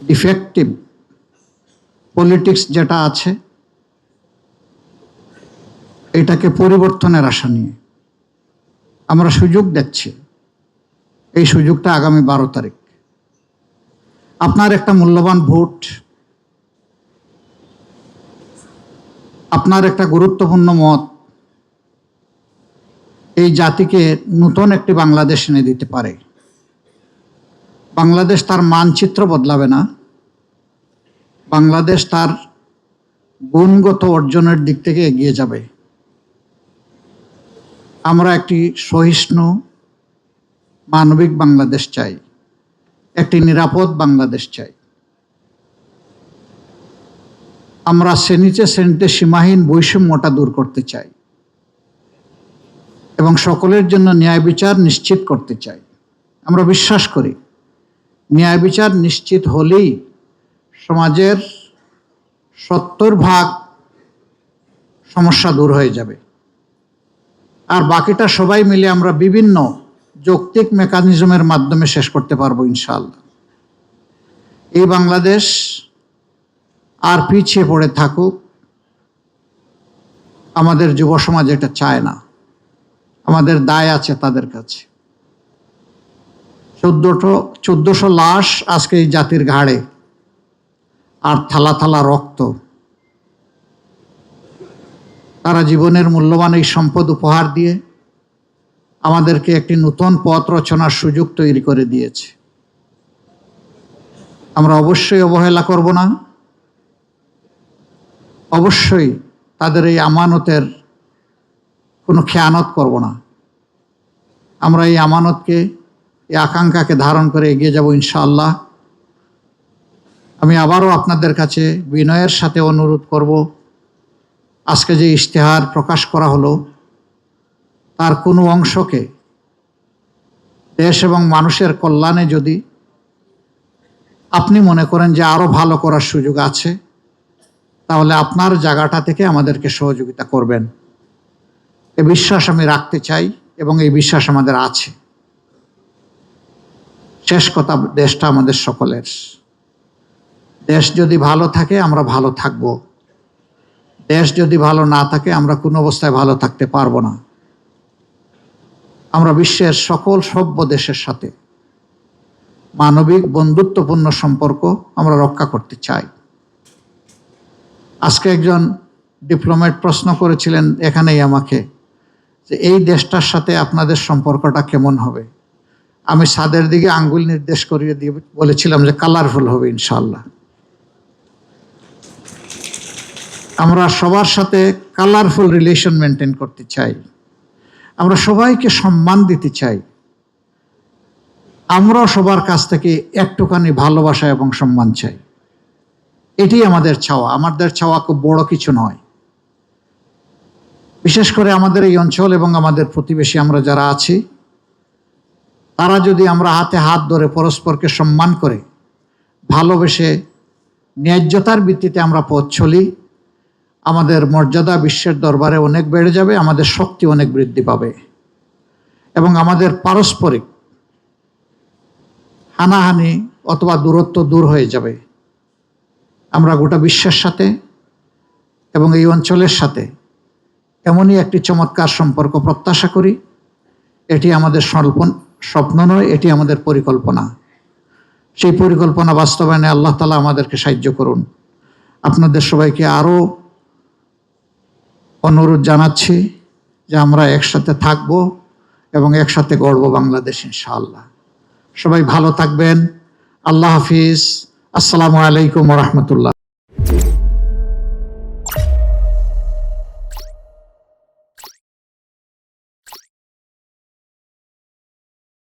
Defective politics যেটা আছে, এটাকে পরিবর্তনের আশা নিয়ে। আমরা সুযোগ দেখছি এই সুযোগটা আগামী বারো তারিখ। আপনার একটা মূল্যবান ভোট, আপনার একটা গুরুত্বপূর্ণ মত, এই জাতিকে নতুন একটি বাংলাদেশ এনে দিতে পারে। বাংলাদেশ তার মানচিত্র বদলাবে না। বাংলাদেশ তার গুণগত অর্জনের দিক থেকে এগিয়ে যাবে। আমরা একটি সহিষ্ণু মানবিক বাংলাদেশ চাই। একটি নিরাপদ বাংলাদেশ চাই। আমরা শ্রেণীতে শ্রেণীতে সীমাহীন বৈষম্যটা দূর করতে চাই। এবং সকলের জন্য ন্যায় বিচার নিশ্চিত করতে চাই। আমরা বিশ্বাস করি ন্যায় বিচার নিশ্চিত হলেই সমাজের সত্তর ভাগ সমস্যা দূর হয়ে যাবে। আর বাকিটা সবাই মিলে আমরা বিভিন্ন যৌক্তিক মেকানিজমের মাধ্যমে শেষ করতে পারব ইনশাল্লাহ এই বাংলাদেশ আর পিছিয়ে পড়ে থাকুক, আমাদের যুব সমাজ এটা চায় না। আমাদের দায় আছে তাদের কাছে। চোদ্দশো চোদ্দশো লাশ আজকে এই জাতির ঘাড়ে। আর থালা থালা রক্ত। তারা জীবনের মূল্যবান এই সম্পদ উপহার দিয়ে আমাদেরকে একটি নতুন পথ রচনার সুযোগ তৈরি করে দিয়েছে। আমরা অবশ্যই অবহেলা করব না। অবশ্যই তাদের এই আমানতের কোনো খেয়ানত করব না। আমরা এই আমানতকে এই আকাঙ্ক্ষাকে ধারণ করে এগিয়ে যাব ইনশাআল্লাহ। আমি আবারও আপনাদের কাছে বিনয়ের সাথে অনুরোধ করব, আজকে যে ইশতেহার প্রকাশ করা হলো, তার কোনো অংশকে দেশ এবং মানুষের কল্যাণে যদি আপনি মনে করেন যে আরও ভালো করার সুযোগ আছে, তাহলে আপনার জায়গাটা থেকে আমাদেরকে সহযোগিতা করবেন। এ বিশ্বাস আমি রাখতে চাই এবং এই বিশ্বাস আমাদের আছে। শেষ কথা, দেশটা আমাদের সকলের। দেশ যদি ভালো থাকে, আমরা ভালো থাকব। দেশ যদি ভালো না থাকে, আমরা কোনো অবস্থায় ভালো থাকতে পারব না। আমরা বিশ্বের সকল সভ্য দেশের সাথে মানবিক বন্ধুত্বপূর্ণ সম্পর্ক আমরা রক্ষা করতে চাই। আজকে একজন ডিপ্লোমেট প্রশ্ন করেছিলেন এখানেই আমাকে যে, এই দেশটার সাথে আপনাদের সম্পর্কটা কেমন হবে? আমি সাদের দিকে আঙ্গুল নির্দেশ করিয়ে দিয়ে বলেছিলাম যে কালারফুল হবে ইনশাল্লাহ আমরা সবার সাথে কালারফুল রিলেশন মেনটেন করতে চাই। আমরা সবাইকে সম্মান দিতে চাই। আমরাও সবার কাছ থেকে একটুখানি ভালোবাসা এবং সম্মান চাই। এটি আমাদের চাওয়া। আমাদের চাওয়া খুব বড় কিছু নয়। বিশেষ করে আমাদের এই অঞ্চল এবং আমাদের প্রতিবেশী আমরা যারা আছি তারা যদি আমরা হাতে হাত ধরে পরস্পরকে সম্মান করে, ভালোবেসে, ন্যায্যতার ভিত্তিতে আমরা পথ চলি, আমাদের মর্যাদা বিশ্বের দরবারে অনেক বেড়ে যাবে, আমাদের শক্তি অনেক বৃদ্ধি পাবে। এবং আমাদের পারস্পরিক হানাহানি অথবা দূরত্ব দূর হয়ে যাবে। আমরা গোটা বিশ্বের সাথে এবং এই অঞ্চলের সাথে এমনই একটি চমৎকার সম্পর্ক প্রত্যাশা করি। এটি আমাদের স্বল্প স্বপ্ন নয়, এটি আমাদের পরিকল্পনা। সেই পরিকল্পনা বাস্তবায়নে আল্লাহ তালা আমাদেরকে সাহায্য করুন। আপনাদের সবাইকে আরও অনুরোধ জানাচ্ছি যে আমরা একসাথে থাকব এবং একসাথে গড়ব বাংলাদেশ, ইনশাআল্লাহ। সবাই ভালো থাকবেন। আল্লাহ হাফিজ। আসসালামু আলাইকুম রহমতুল্লাহ।